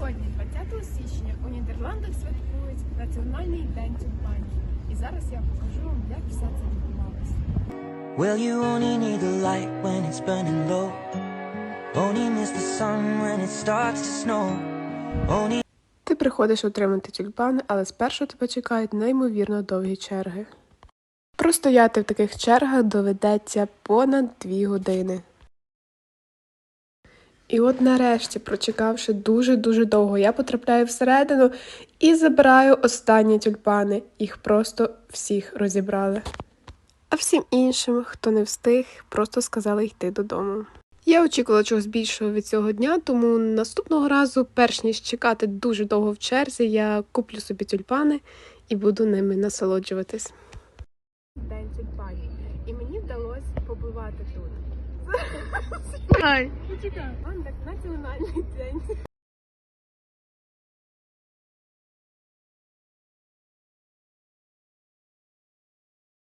Сьогодні, 20 січня, у Нідерландах святкують Національний день тюльпанів. І зараз я покажу вам, як все це відбувалося. Well, you only need the light when it's burning low. Only miss the sun when it starts to snow. Only Ти приходиш отримати тюльпани, але спершу тебе чекають неймовірно довгі черги. Простояти в таких чергах доведеться понад дві години. І от нарешті, прочекавши дуже-дуже довго, я потрапляю всередину і забираю останні тюльпани. Їх просто всіх розібрали. А всім іншим, хто не встиг, просто сказали йти додому. Я очікувала чогось більшого від цього дня, тому наступного разу, перш ніж чекати дуже довго в черзі, я куплю собі тюльпани і буду ними насолоджуватись. День тюльпанів. І мені вдалося побувати тут. Ай, почекай, національний день.